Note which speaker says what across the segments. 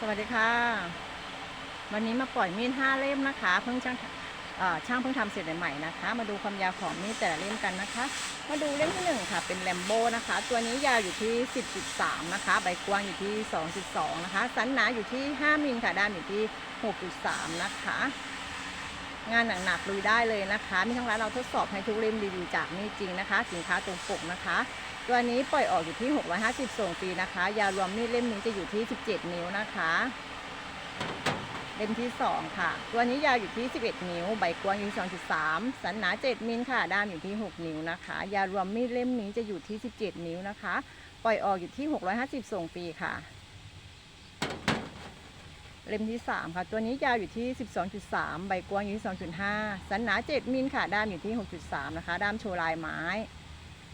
Speaker 1: สวัสดีค่ะ วันนี้มาปล่อยมีดห้าเล่มนะคะ เพิ่งช่างช่างเพิ่งทำเสร็จใหม่ๆนะคะ มาดูความยาวของมีดแต่ละเล่มกันนะคะ มาดูเล่มที่หนึ่งค่ะ เป็นแลมโบนะคะ ตัวนี้ยาวอยู่ที่ 10.3 นะคะ ใบกว้างอยู่ที่ 2.2 นะคะ สันหนาอยู่ที่ 5มิลค่ะ ด้านอยู่ที่ 6.3 นะคะ งานหนักๆลุยได้เลยนะคะ มีทั้งร้านเราทดสอบให้ทุกเล่มรีวิวจากมีดจริงนะคะ สินค้าตรงปกนะคะ ตัวนี้ปล่อยออกอยู่ที่ 650 ส่งฟรีนะคะ ยาวรวมมีดเล่มนี้จะอยู่ที่ 17 นิ้วนะคะเล่มที่ 2 ค่ะ ตัวนี้ยาวอยู่ที่ 11 นิ้ว ใบกว้างอยู่ที่2.3 สันหนา 7 มิลค่ะ ด้ามอยู่ที่ 6 นิ้วนะคะ ยาวรวมมีดเล่มนี้จะอยู่ที่ 17 นิ้วนะคะ ปล่อยออกอยู่ที่ 650 ส่งฟรีค่ะ เล่มที่ 3 ค่ะ ตัวนี้ยาวอยู่ที่ 12.3 ใบกว้างอยู่ที่ 2.5 สันหนา 7 มิลค่ะ ด้ามอยู่ที่ 6.3 นะคะ ด้ามโชว์ลายไม้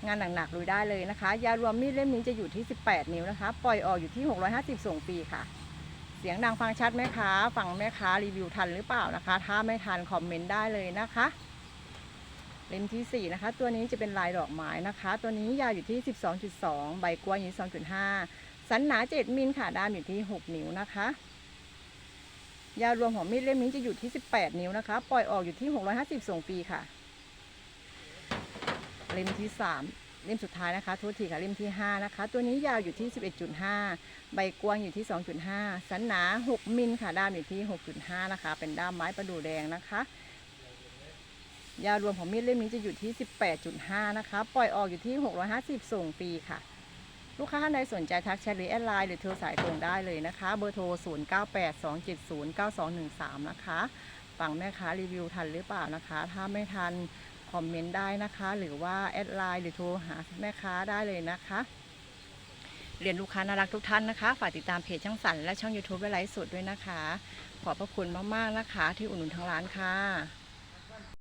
Speaker 1: งานหนักๆลุยได้เลยนะคะ ยารวมมีดเล่มนี้จะอยู่ที่ 18 นิ้วนะคะ ปล่อยออกอยู่ที่ 650 ส่งฟรีค่ะ เสียงดังฟังชัดไหมคะ ฟังแม่ค้ารีวิวทันหรือเปล่านะคะ ถ้าไม่ทันคอมเมนต์ได้เลยนะคะ เล่มที่ 4 นะคะ ตัวนี้จะเป็นลายดอกไม้นะคะ ตัวนี้ยาวอยู่ที่ 12.2 ใบกว้างอยู่ที่ 2.5 สันหนา 7 มิลค่ะ ด้ามอยู่ที่ 6 นิ้วนะคะ ยาวรวมของมีดเล่มนี้จะอยู่ที่ 18 นิ้วนะคะ ปล่อยออกอยู่ที่ 650 ส่งฟรีค่ะ เล่มที่ 3 เล่มสุดท้ายนะคะโทษทีค่ะเล่มที่ 5 นะคะ ตัวนี้ยาวอยู่ที่ 11.5 ใบกว้างอยู่ที่ 2.5 สันหนา 6 มิลค่ะ ด้ามอยู่ที่ 6.5 นะคะ เป็นด้ามไม้ประดู่แดงนะคะ ยาวรวมของมีดเล่มนี้จะอยู่ที่ 18.5 นะคะ ปล่อยออกอยู่ที่ 650 ส่งฟรีค่ะ ลูกค้าท่านใดสนใจทักแชทหรือแอดไลน์หรือโทรสายตรงได้เลยนะคะ เบอร์โทร 0982709213 นะคะฟังแม่ค้ารีวิวทันหรือเปล่านะคะ ถ้าไม่ทันคอมเมนต์ได้นะคะ หรือว่าแอดไลน์หรือโทรหาแม่ค้าได้เลยนะคะเรียนลูกค้าน่ารักทุกท่านนะคะ ฝากติดตามเพจช่างสันและช่อง YouTube และไลฟ์สดด้วยนะคะ ขอบพระคุณมาก ๆ นะคะ ที่อุดหนุนทางร้านค่ะ